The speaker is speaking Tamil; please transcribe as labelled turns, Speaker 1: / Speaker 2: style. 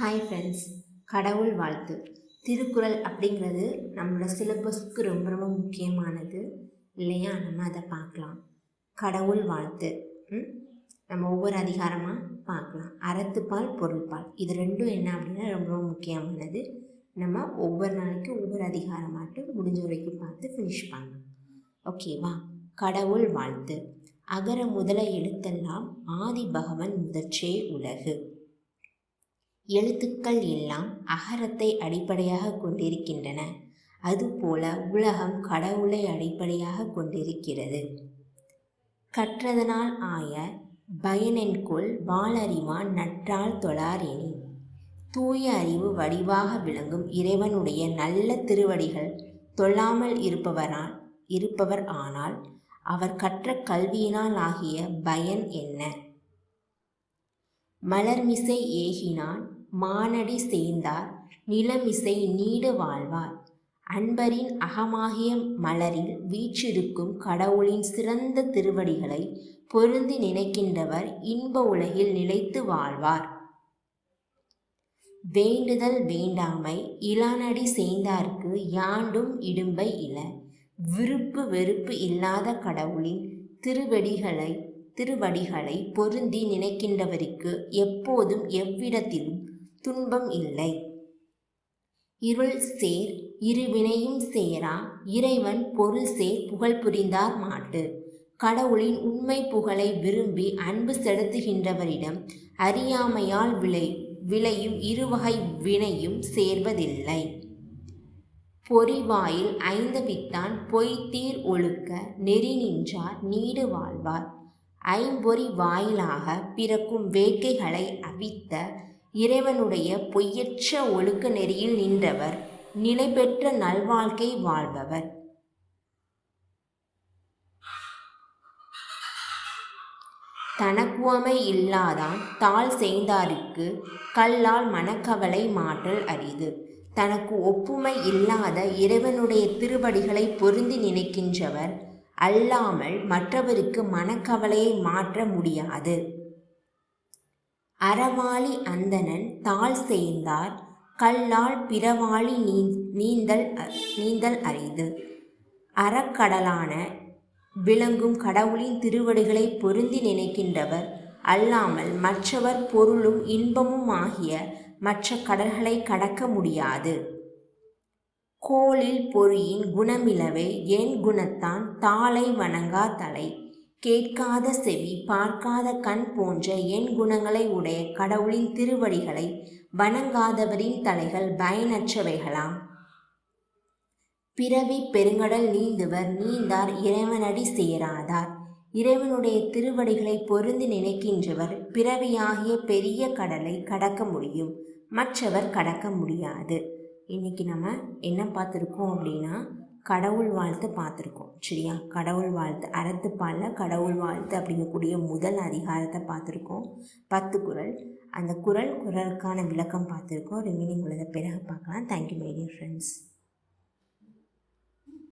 Speaker 1: ஹாய் ஃப்ரெண்ட்ஸ் கடவுள் வாழ்த்து திருக்குறள் அப்படிங்கிறது நம்மளோட சிலபஸ்க்கு ரொம்ப ரொம்ப முக்கியமானது இல்லையா நம்ம அதை பார்க்கலாம் கடவுள் வாழ்த்து நம்ம ஒவ்வொரு அதிகாரமாக பார்க்கலாம் அறத்துப்பால் பொருள்பால் இது ரெண்டும் என்ன அப்படின்னா ரொம்ப ரொம்ப முக்கியமானது நம்ம ஒவ்வொரு நாளைக்கும் ஒவ்வொரு அதிகாரமாட்டு முடிஞ்ச வரைக்கும் பார்த்து ஃபினிஷ் பண்ணலாம் ஓகேவா கடவுள் வாழ்த்து அகர முதல எழுத்தெல்லாம் ஆதி பகவன் முதற்றே உலகு எழுத்துக்கள் எல்லாம் அகரத்தை அடிப்படையாக கொண்டிருக்கின்றன அதுபோல உலகம் கடவுளை அடிப்படையாக கொண்டிருக்கிறது கற்றதனால் ஆய பயனென்கொள் வாளறிவான் நற்றால் தொழாரினி தூய அறிவு வடிவாக விளங்கும் இறைவனுடைய நல்ல திருவடிகள் தொல்லாமல் இருப்பவரால் இருப்பவர் ஆனால் அவர் கற்ற கல்வியினால் ஆகிய பயன் என்ன மலர்மிசை ஏகினான் மானடி சேர்ந்தார் நிலமிசை நீடு வாழ்வார் அன்பரின் அகமாகிய மலரில் வீற்றிருக்கும் கடவுளின் சிறந்த திருவடிகளை பொருந்தி நினைக்கின்றவர் இன்ப உலகில் நிலைத்து வாழ்வார் வேண்டுதல் வேண்டாமை இளானடி சேர்ந்தார்க்கு யாண்டும் இடும்பை இல விருப்பு வெறுப்பு இல்லாத கடவுளின் திருவடிகளை திருவடிகளை பொருந்தி நினைக்கின்றவருக்கு எப்போதும் எவ்விடத்திலும் துன்பம் இல்லை இருள் சேர் இருவினையும் சேரா இறைவன் பொருள் சேர் புகழ் புரிந்தார் மாட்டு கடவுளின் உண்மை புகழை விரும்பி அன்பு செலுத்துகின்றவரிடம் அறியாமையால் விளை விளையும் இருவகை வினையும் சேர்வதில்லை பொறிவாயில் ஐந்து வித்தான் பொய்த்தீர் ஒழுக்க நெறி நின்றார் நீடு வாழ்வார் ஐம்பொறி வாயிலாக பிறக்கும் வேட்கைகளை அவித்த இறைவனுடைய பொய்யற்ற ஒழுக்க நெறியில் நின்றவர் நிலை பெற்ற நல்வாழ்க்கை வாழ்பவர் தனக்குவமை இல்லாதான் தாழ் செய்தாருக்கு கல்லால் மனக்கவலை மாற்றல் அரிது தனக்கு ஒப்புமை இல்லாத இறைவனுடைய திருவடிகளை பொருந்தி நினைக்கின்றவர் அல்லாமல் மற்றவருக்கு மனக்கவலையை மாற்ற முடியாது அறவாளி அந்தணன் தாழ் சேர்ந்தார் கல்லால் பிறவாளி நீந்தல் நீந்தல் அரிது அறக்கடலான விளங்கும் கடவுளின் திருவடிகளை பொருந்தி நினைக்கின்றவர் அல்லாமல் மற்றவர் பொருளும் இன்பமும் ஆகிய மற்ற கடல்களை கடக்க முடியாது கோளில் பொறியின் குணமிலவே என் குணத்தான் தாளை வணங்கா தலை கேட்காத செவி பார்க்காத கண் போன்ற என் குணங்களை உடைய கடவுளின் திருவடிகளை வணங்காதவரின் தலைகள் பயனற்றவைகளாம் பிறவி பெருங்கடல் நீந்தவர் நீந்தார் இறைவனடி சேராதார் இறைவனுடைய திருவடிகளை பொருந்து நினைக்கின்றவர் பிறவியாகிய பெரிய கடலை கடக்க முடியும் மற்றவர் கடக்க முடியாது இன்னைக்கு நம்ம என்ன பார்த்துருக்கோம் அப்படின்னா கடவுள் வாழ்த்து பார்த்துருக்கோம் சரியா கடவுள் வாழ்த்து அறத்துப்பாலில் கடவுள் வாழ்த்து அப்படிங்கக்கூடிய முதல் அதிகாரத்தை பார்த்துருக்கோம் பத்து குரல் அந்த குரல் குரலுக்கான விளக்கம் பார்த்துருக்கோம் ரிமீனிங் உள்ளதை பிறகு பார்க்கலாம் தேங்க்யூ மை டியர் ஃப்ரெண்ட்ஸ்